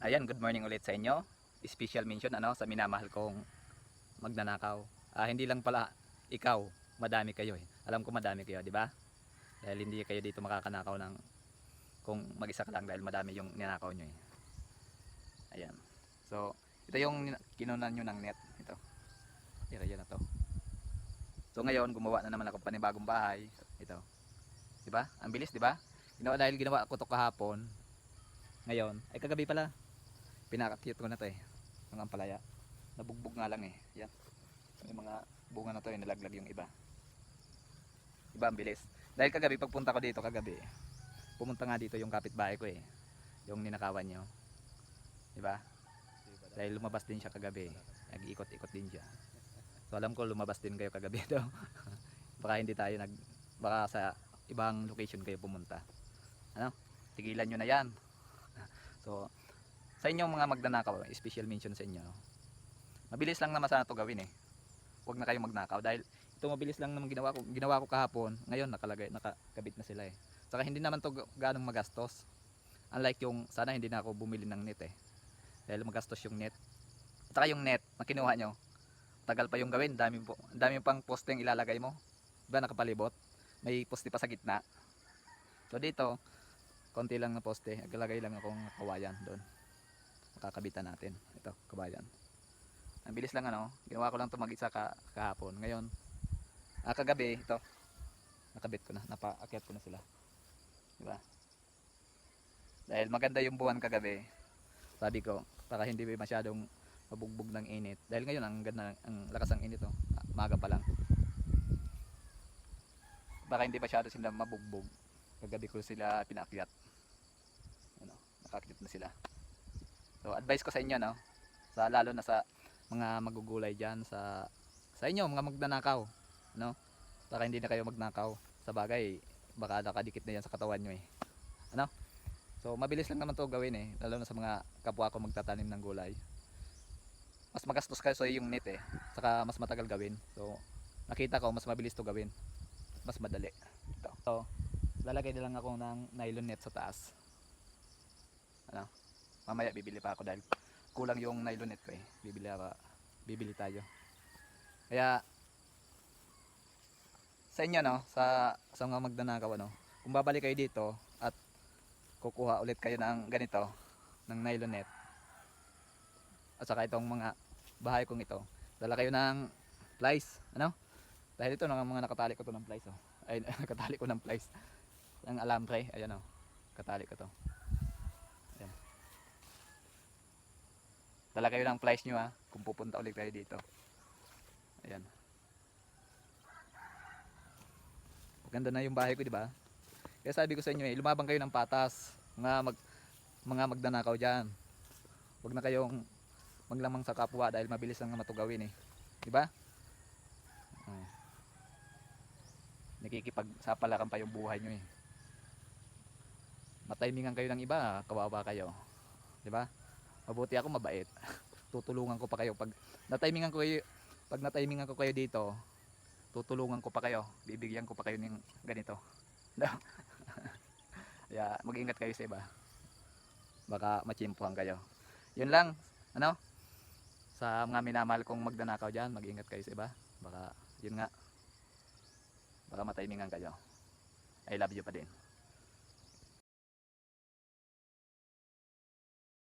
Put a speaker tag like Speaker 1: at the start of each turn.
Speaker 1: Ayan, good morning ulit sa inyo. Special mention ano sa minamahal kong magnanakaw. Ah, hindi lang pala ikaw, madami kayo eh. Alam ko madami kayo, di ba? Dahil hindi kayo dito makakanakaw ng kung mag-isa ka lang dahil madami yung ninakaw nyo eh. Ayan. So, ito yung kinunan nyo ng net. Ito. Area na to. So ngayon, gumawa na naman ako panibagong bahay. Ito. Di ba? Ang bilis, di ba? Ginawa dahil ginawa ko to kahapon. Ngayon, ay kagabi pala. Pinaka-cute ko na to eh. Mga ampalaya. Nabugbog nga lang eh. Yan. Yung mga bunga na to eh, nalaglag yung iba. Iba ang bilis. Dahil kagabi, pagpunta ko dito kagabi, pumunta nga dito yung kapitbahay ko eh. Yung ninakawan nyo. Diba? Dahil lumabas din siya kagabi. Nag-ikot-ikot din siya. So alam ko lumabas din kayo kagabi daw. baka hindi tayo nag baka sa ibang location kayo pumunta. Ano? Tigilan nyo na 'yan. Inyong mga magnanakaw, special mention sa inyo. Mabilis lang naman sana 'to gawin eh. Huwag na kayong magnakaw dahil ito mabilis lang naman ginawa ko. Ginawa ko kahapon. Ngayon nakalagay, nakakabit na sila eh. Saka hindi naman 'to ga- ganong magastos. Unlike yung sana hindi na ako bumili ng net eh. Dahil magastos yung net. At saka yung net na kinuha nyo, tagal pa yung gawin, dami po, dami pang poste yung ilalagay mo. Diba nakapalibot? May poste pa sa gitna. So dito, konti lang na poste, naglalagay lang akong kawayan doon. Makakabitan natin. Ito, kabayan. Ang bilis lang ano, ginawa ko lang ito mag-isa ka, kahapon. Ngayon, ah, kagabi, ito, nakabit ko na, napaakyat ko na sila. Diba? Dahil maganda yung buwan kagabi, sabi ko, para hindi masyadong mabugbog ng init. Dahil ngayon ang ganda ang lakas ng init oh. Ah, Maga pa lang. Baka hindi masyado sila mabugbog. Kagabi ko sila pinakyat. Ano, nakakyat na sila. So advice ko sa inyo no, sa lalo na sa mga magugulay diyan sa sa inyo mga magnanakaw, no? Para hindi na kayo magnakaw. Sa bagay, baka nakadikit na yan sa katawan nyo eh. Ano? So mabilis lang naman to gawin eh, lalo na sa mga kapwa ko magtatanim ng gulay mas magastos kasi yung net eh. Saka mas matagal gawin. So, nakita ko mas mabilis to gawin. Mas madali. Ito. So, lalagay na lang ako ng nylon net sa taas. Ano? Mamaya bibili pa ako dahil kulang yung nylon net ko eh. Bibili ako. Bibili tayo. Kaya sa inyo no, sa sa mga magdanakaw ano, kung babalik kayo dito at kukuha ulit kayo ng ganito, ng nylon net, at saka itong mga bahay kong ito dala kayo ng plies ano dahil ito ng mga nakatali ko to ng plies oh. ay nakatali ko ng plies ng alambre ayan oh katali ko to dala kayo ng plies nyo ha kung pupunta ulit kayo dito ayan ganda na yung bahay ko di ba kaya sabi ko sa inyo eh lumabang kayo ng patas mga mag mga magdanakaw dyan Huwag na kayong maglamang sa kapwa dahil mabilis lang naman ito gawin eh. Di ba? Oh. Nakikipagsapalakan pa yung buhay nyo eh. Matimingan kayo ng iba, kawawa kayo. Di ba? Mabuti ako mabait. Tutulungan ko pa kayo pag natimingan ko kayo pag natimingan ko kayo dito, tutulungan ko pa kayo. Bibigyan ko pa kayo ng ganito. No? Kaya mag-ingat kayo sa iba. Baka machimpuhan kayo. Yun lang, ano? Sa mga minamahal kong magdanakaw dyan, mag-ingat kayo sa iba. Baka, yun nga. Baka matimingan kayo. I love you pa din.